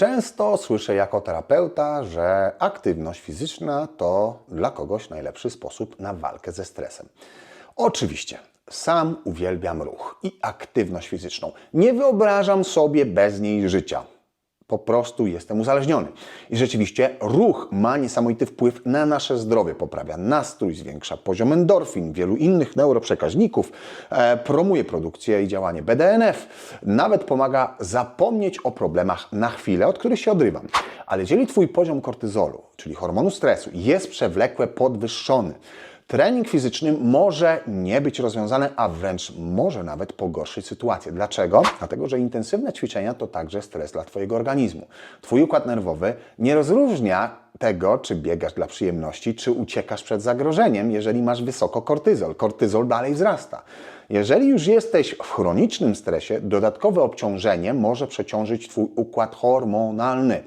Często słyszę jako terapeuta, że aktywność fizyczna to dla kogoś najlepszy sposób na walkę ze stresem. Oczywiście, sam uwielbiam ruch i aktywność fizyczną. Nie wyobrażam sobie bez niej życia. Po prostu jestem uzależniony. I rzeczywiście ruch ma niesamowity wpływ na nasze zdrowie. Poprawia nastrój, zwiększa poziom endorfin, wielu innych neuroprzekaźników, e, promuje produkcję i działanie BDNF, nawet pomaga zapomnieć o problemach na chwilę, od których się odrywam. Ale jeżeli Twój poziom kortyzolu, czyli hormonu stresu, jest przewlekle podwyższony, Trening fizyczny może nie być rozwiązany, a wręcz może nawet pogorszyć sytuację. Dlaczego? Dlatego, że intensywne ćwiczenia to także stres dla Twojego organizmu. Twój układ nerwowy nie rozróżnia tego, czy biegasz dla przyjemności, czy uciekasz przed zagrożeniem, jeżeli masz wysoko kortyzol. Kortyzol dalej wzrasta. Jeżeli już jesteś w chronicznym stresie, dodatkowe obciążenie może przeciążyć Twój układ hormonalny.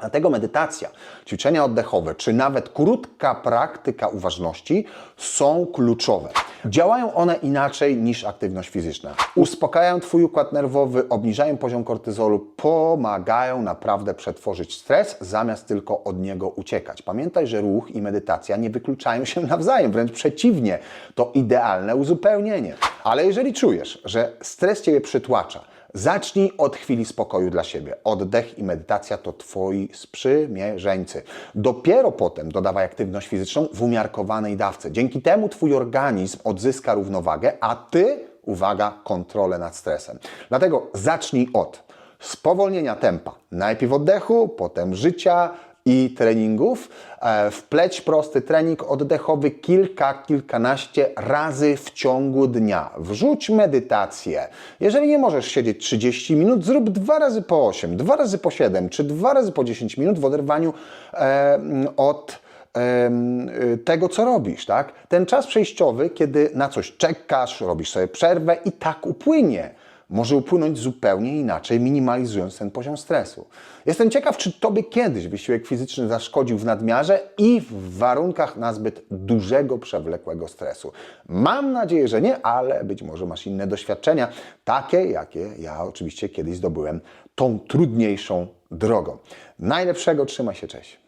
Dlatego medytacja, ćwiczenia oddechowe, czy nawet krótka praktyka uważności są kluczowe. Działają one inaczej niż aktywność fizyczna. Uspokajają Twój układ nerwowy, obniżają poziom kortyzolu, pomagają naprawdę przetworzyć stres, zamiast tylko od niego uciekać. Pamiętaj, że ruch i medytacja nie wykluczają się nawzajem, wręcz przeciwnie, to idealne uzupełnienie. Ale jeżeli czujesz, że stres Ciebie przytłacza, Zacznij od chwili spokoju dla siebie. Oddech i medytacja to Twoi sprzymierzeńcy. Dopiero potem dodawaj aktywność fizyczną w umiarkowanej dawce. Dzięki temu Twój organizm odzyska równowagę, a Ty, uwaga, kontrolę nad stresem. Dlatego zacznij od spowolnienia tempa. Najpierw oddechu, potem życia, i treningów. E, Wpleć prosty trening oddechowy kilka, kilkanaście razy w ciągu dnia. Wrzuć medytację. Jeżeli nie możesz siedzieć 30 minut, zrób dwa razy po 8, dwa razy po 7, czy dwa razy po 10 minut w oderwaniu e, od tego, co robisz, tak? Ten czas przejściowy, kiedy na coś czekasz, robisz sobie przerwę i tak upłynie może upłynąć zupełnie inaczej, minimalizując ten poziom stresu. Jestem ciekaw, czy Tobie kiedyś wysiłek fizyczny zaszkodził w nadmiarze i w warunkach nazbyt dużego, przewlekłego stresu. Mam nadzieję, że nie, ale być może masz inne doświadczenia, takie jakie ja oczywiście kiedyś zdobyłem tą trudniejszą drogą. Najlepszego, trzymaj się, cześć.